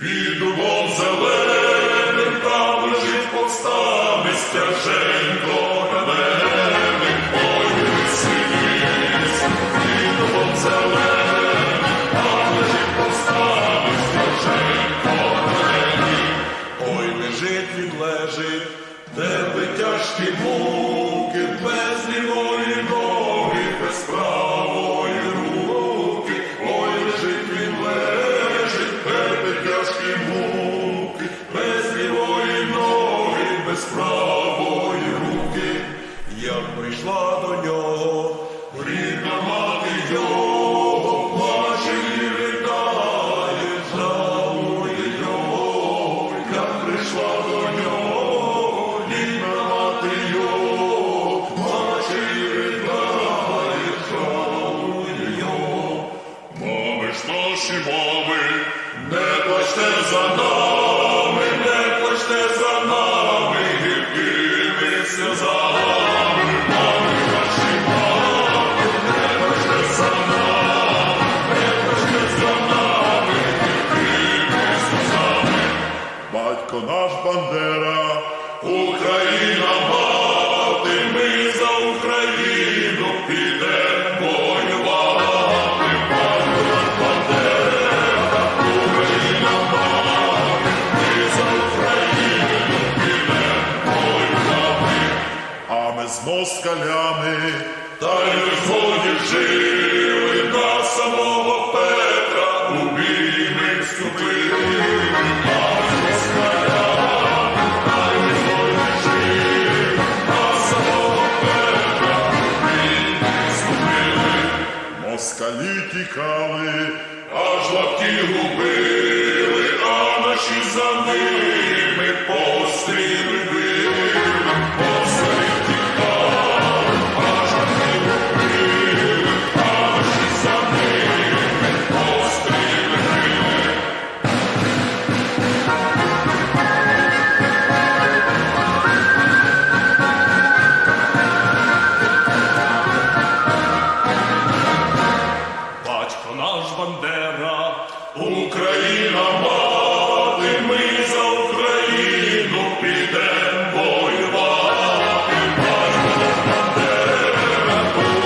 під дубом зеленим там лежить повстанець стяженько Наші мами, не плачте за нами, не плачте за нами, гіркими сльозами, мами наші мами, не плачте за нами, не плачте за нами, гіркими сльозами. Батько наш Бандера, Україна мати, москалями та й виходять жили на самого Петра у бій ми вступили. Москалі тікали, аж лапті губили, а наші за ними постріли Україна мати, ми за Україну підемо воювати.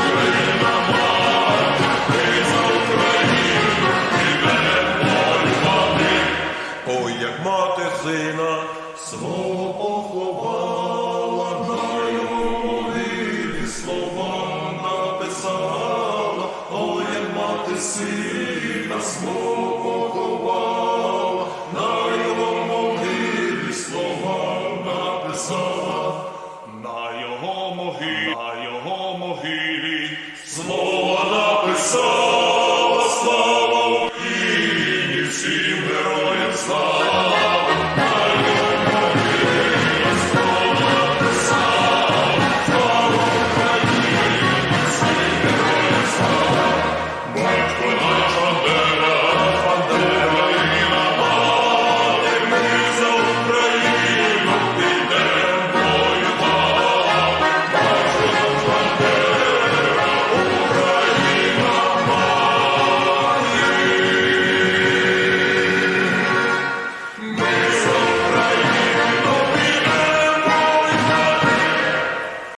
Україна мати, ми за Україну підемо. Ой, як мати сина свого поховала, на написала, ой, як мати сина свого Христос.